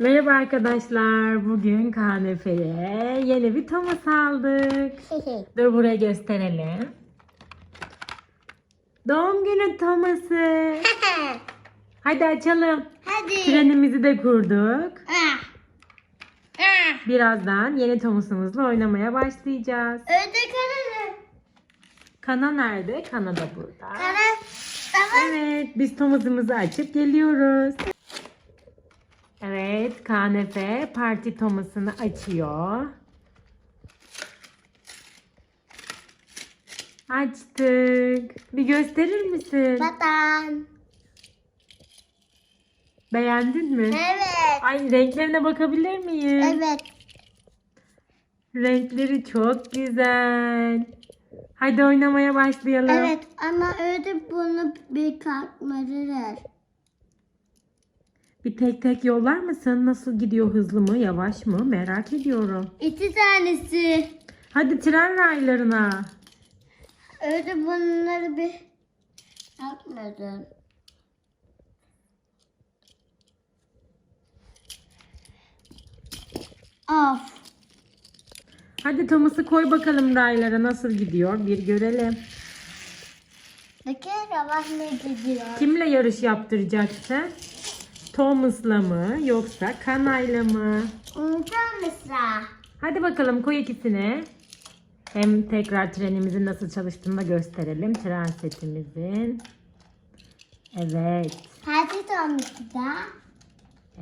Merhaba arkadaşlar. Bugün KNF'ye yeni bir Thomas aldık. Dur buraya gösterelim. Doğum günü Thomas'ı. Hadi açalım. Hadi. Trenimizi de kurduk. Ah. Ah. Birazdan yeni Thomas'ımızla oynamaya başlayacağız. Ördek aradı. Kana nerede? Kana da burada. Kara. Tamam. Evet, biz Thomas'ımızı açıp geliyoruz. Evet, KNF parti Thomas'ını açıyor. Açtık. Bir gösterir misin? Batan. Beğendin mi? Evet. Ay renklerine bakabilir miyim? Evet. Renkleri çok güzel. Hadi oynamaya başlayalım. Evet ama ördek bunu bir kalkmalıdır. Bir tek tek yollar mısın? Nasıl gidiyor? Hızlı mı? Yavaş mı? Merak ediyorum. İki tanesi. Hadi tren raylarına. Ördek bunları bir kalkmadı. Of. Hadi Thomas'ı koy bakalım raylara nasıl gidiyor bir görelim. Bakın yavaş ne gidiyor? Kimle yarış yaptıracaksın? Thomas'la mı yoksa Kanay'la mı? Unutan mesela. Hadi bakalım koy ikisini. Hem tekrar trenimizin nasıl çalıştığını da gösterelim. Tren setimizin. Evet. Hadi Tomik'i da.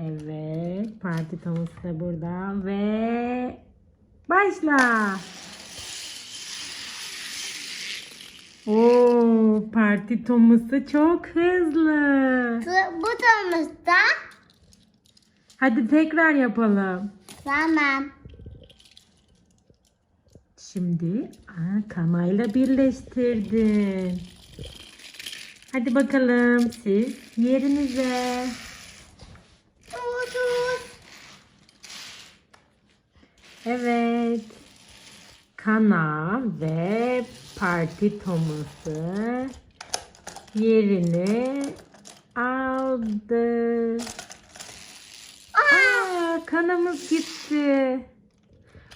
Evet. Parti Thomas da burada ve başla. Oo, Parti Thomas'ı çok hızlı. Bu Thomas'ta. Hadi tekrar yapalım. Tamam. Şimdi aa, kanayla birleştirdin. Hadi bakalım siz yerinize. Evet. Kana ve Parti Thomas'ı yerini aldı. Aa, kanamız gitti.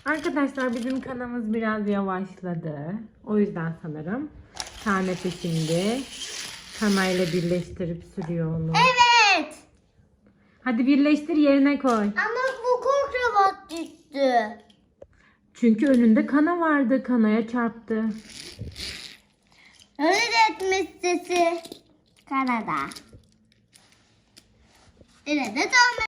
Arkadaşlar bizim kanamız biraz yavaşladı. O yüzden sanırım Tanete şimdi kanayla birleştirip sürüyor onu. Evet. Hadi birleştir yerine koy. Ama bu kurtlavat düştü. Çünkü önünde kana vardı. Kanaya çarptı. Öğretmiş sesi. Kanada. Yine de Thomas.